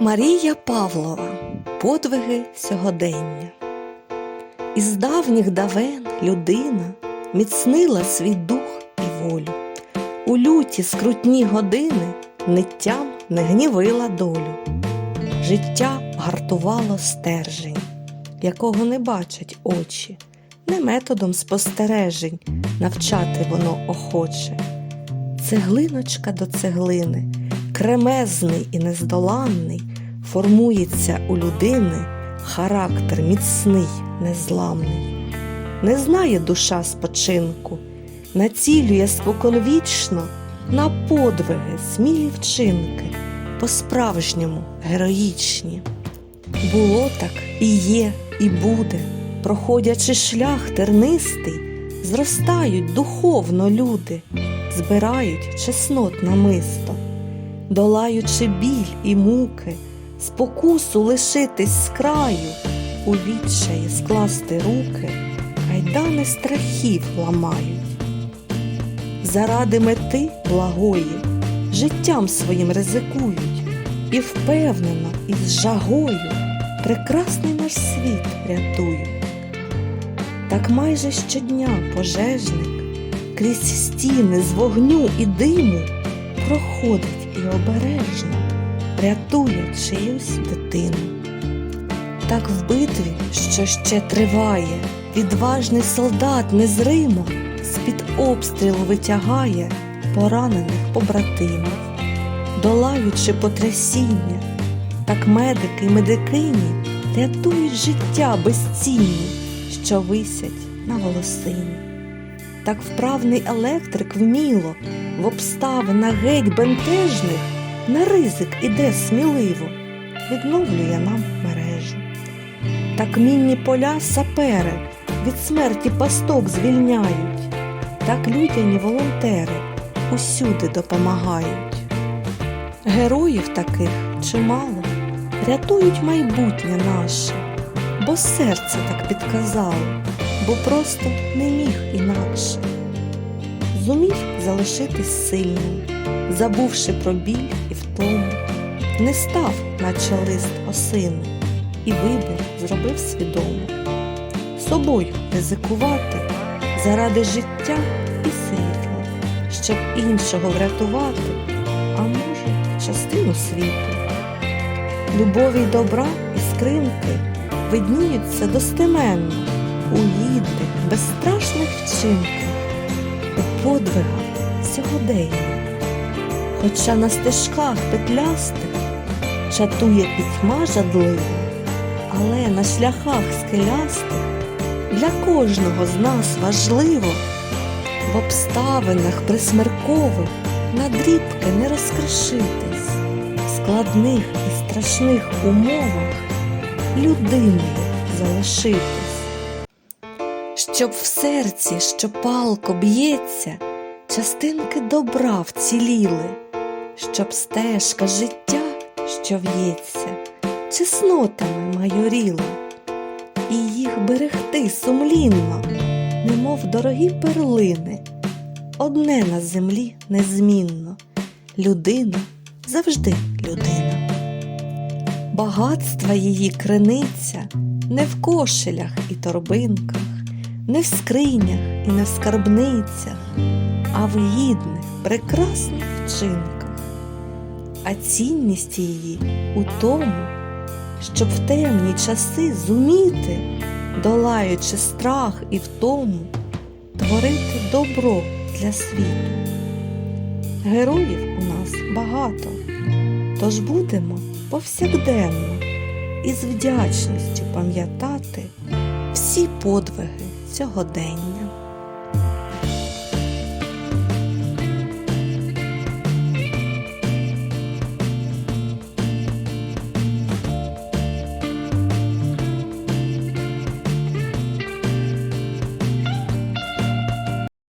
Марія Павлова Подвиги сьогодення. Із давніх давен людина міцнила свій дух і волю. У люті скрутні години ниттям не гнівила долю. Життя гартувало стержень, якого не бачать очі, не методом спостережень навчати воно охоче. Цеглиночка до цеглини, кремезний і нездоланний, формується у людини характер міцний, незламний. Не знає душа спочинку, націлює споконвічно на подвиги, смілі вчинки, по-справжньому героїчні. Було так і є, і буде, проходячи шлях тернистий, зростають духовно люди, збирають чеснот намисто, долаючи біль і муки, спокусу лишитись з краю, у відчаї скласти руки, кайдани страхів ламають. Заради мети благої, життям своїм ризикують і впевнено, і з жагою прекрасний наш світ рятують. Так майже щодня пожежник крізь стіни з вогню і диму проходить і обережно рятує чиюсь дитину. Так в битві, що ще триває, відважний солдат незримо з-під обстрілу витягає поранених побратимів, долаючи потрясіння, так медики й медикині рятують життя безцінні, що висять на волосині. Так вправний електрик вміло в обставинах геть бентежних на ризик іде сміливо, відновлює нам мережу. Так мінні поля сапери від смерті пасток звільняють, так людяні волонтери усюди допомагають. Героїв таких чимало рятують майбутнє наше, бо серце так підказало, бо просто не міг інакше. Зумів залишитись сильним, забувши про біль і втому, не став, наче лист осини, і вибір зробив свідомо. Собою ризикувати заради життя і світла, щоб іншого врятувати, а може, частину світу. Любові добра і скринки видніються достеменно у гідних, безстрашних вчинках, у подвигах сьогодення. Хоча на стежках петлястих чатує пітьма жадлива, але на шляхах скелястих для кожного з нас важливо в обставинах присмеркових на дрібки не розкришитись, в складних і страшних умовах людиною залишитись. Щоб в серці, що палко б'ється, частинки добра вціліли, щоб стежка життя, що в'ється, чеснотами майоріла, і їх берегти сумлінно, немов дорогі перлини, одне на землі незмінно, людина завжди людина. Багатства її криниця не в кошелях і торбинках, не в скринях і не в скарбницях, а в гідних, прекрасних вчинках. А цінність її у тому, щоб в темні часи зуміти, долаючи страх і втому, творити добро для світу. Героїв у нас багато, тож будемо повсякденно із вдячністю пам'ятати всі подвиги сьогодення.